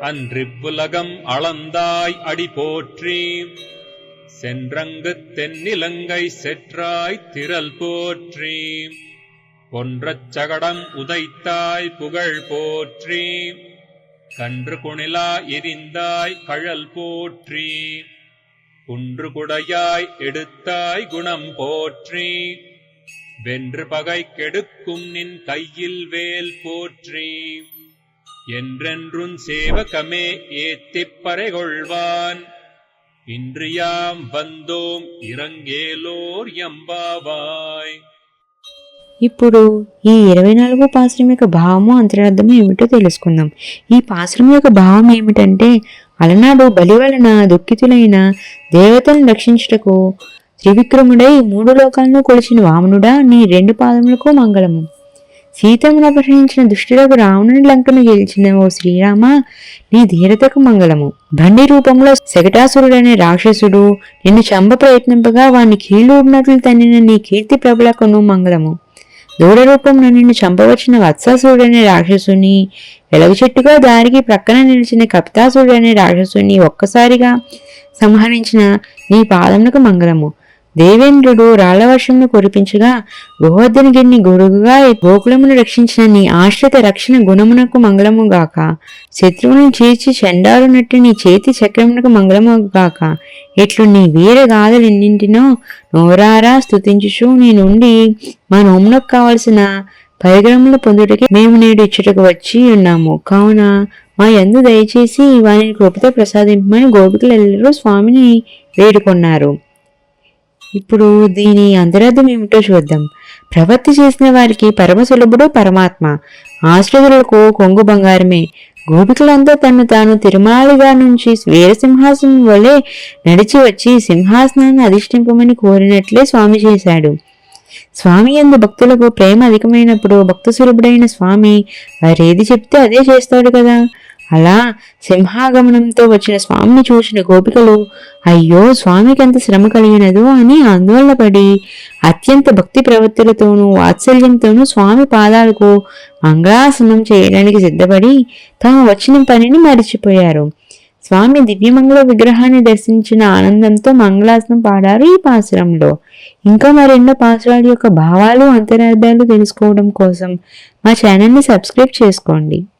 அன்றிப்புலகம் அளந்தாய் அடி போற்றி. சென்றங்கு தென்னிலங்கை செற்றாய் திரல் போற்றி. பொன்றச் சகடம் உதைத்தாய் புகழ் போற்றி. கன்று குணிலா எரிந்தாய் கழல் போற்றி. குன்று குடையாய் எடுத்தாய் குணம் போற்றி. வென்று பகை கெடுக்கும் நின் கையில் வேல் போற்றி. என்றென்றும் சேவகமே ஏத்திப் பறைகொள்வான் இன்றியாம் வந்தோம் இறங்கேலோர் எம்பாவாய் ఇప్పుడు ఈ ఇరవై నాలుగో పాశ్రం యొక్క భావము అంతరార్థము ఏమిటో తెలుసుకుందాం ఈ పాశ్రం యొక్క భావం ఏమిటంటే అలనాడు బలి వలన దుఃఖితులైన దేవతలను రక్షించుటకు త్రివిక్రముడై మూడు లోకాలను కొలిచిన వామనుడా నీ రెండు పాదములకు మంగళము సీతమ్మను అపహరించిన దుష్టులకు రావణుని లంకను గెలిచిన ఓ శ్రీరామ? నీ ధీరతకు మంగళము. బండి రూపంలో శకటాసురుడనే రాక్షసుడు నిన్ను చంప ప్రయత్నింపగా వాని కీళ్ళు ఉన్నట్లు తన్నిన నీ కీర్తి ప్రబలకును మంగళము. దూడ రూపంలో నిన్ను చంపవచ్చిన వత్సాసురుడనే రాక్షసుని వెలగ చెట్టుగా దారికి ప్రక్కన నిలిచిన కపితాసురుడనే రాక్షసుని ఒక్కసారిగా సంహరించిన నీ పాదమునకు మంగళము. దేవేంద్రుడు రాళ్ళవర్షంను కురిపించగా గోవర్ధనగిరిని గొడుగుగా గోకులమును రక్షించిన నీ ఆశ్రిత రక్షణ గుణమునకు మంగళముగాక. శత్రువును చేర్చి చెండారునట్టు నీ చేతి చక్రమునకు మంగళము గాక ఇట్లు నీ వీర గాథలెన్నింటినో నోరారా స్థుతించుచు నీ నుండి మా నోమునకు కావలసిన పరిగ్రహములు పొందుటకి మేము నేడు ఇచ్చుటకు వచ్చి ఉన్నాము. కావున మా యందు దయచేసి వారిని కృపతో ప్రసాదింపమని గోపికలెల్లరూ స్వామిని వేడుకొన్నారు. ఇప్పుడు దీని అంతరార్థం ఏమిటో చూద్దాం. ప్రవృత్తి చేసిన వారికి పరమ సులభుడు పరమాత్మ. ఆశ్రితులకు కొంగు బంగారమే. గోపికలంతా తను తాను తిరుమాలిగా నుంచి వీరసింహాసనం వలె నడిచి వచ్చి సింహాసనాన్ని అధిష్ఠింపమని కోరినట్లే స్వామి చేశాడు. స్వామి ఎందు భక్తులకు ప్రేమ అధికమైనప్పుడు భక్త సులభుడైన స్వామి వారేది చెప్తే అదే చేస్తాడు కదా. అలా సింహాగమనంతో వచ్చిన స్వామిని చూసిన గోపికలు అయ్యో స్వామికి ఎంత శ్రమ కలిగినదో అని ఆందోళనపడి అత్యంత భక్తి ప్రవృత్తులతోనూ వాత్సల్యంతోనూ స్వామి పాదాలకు మంగళాసనం చేయడానికి సిద్ధపడి తాము వచ్చిన పనిని మరిచిపోయారు. స్వామి దివ్యమంగళ విగ్రహాన్ని దర్శించిన ఆనందంతో మంగళాసనం పాడారు ఈ పాసురంలో ఇంకా మరెన్నో పాసురాల యొక్క భావాలు అంతరార్థాలు తెలుసుకోవడం కోసం మా ఛానల్ని సబ్స్క్రైబ్ చేసుకోండి.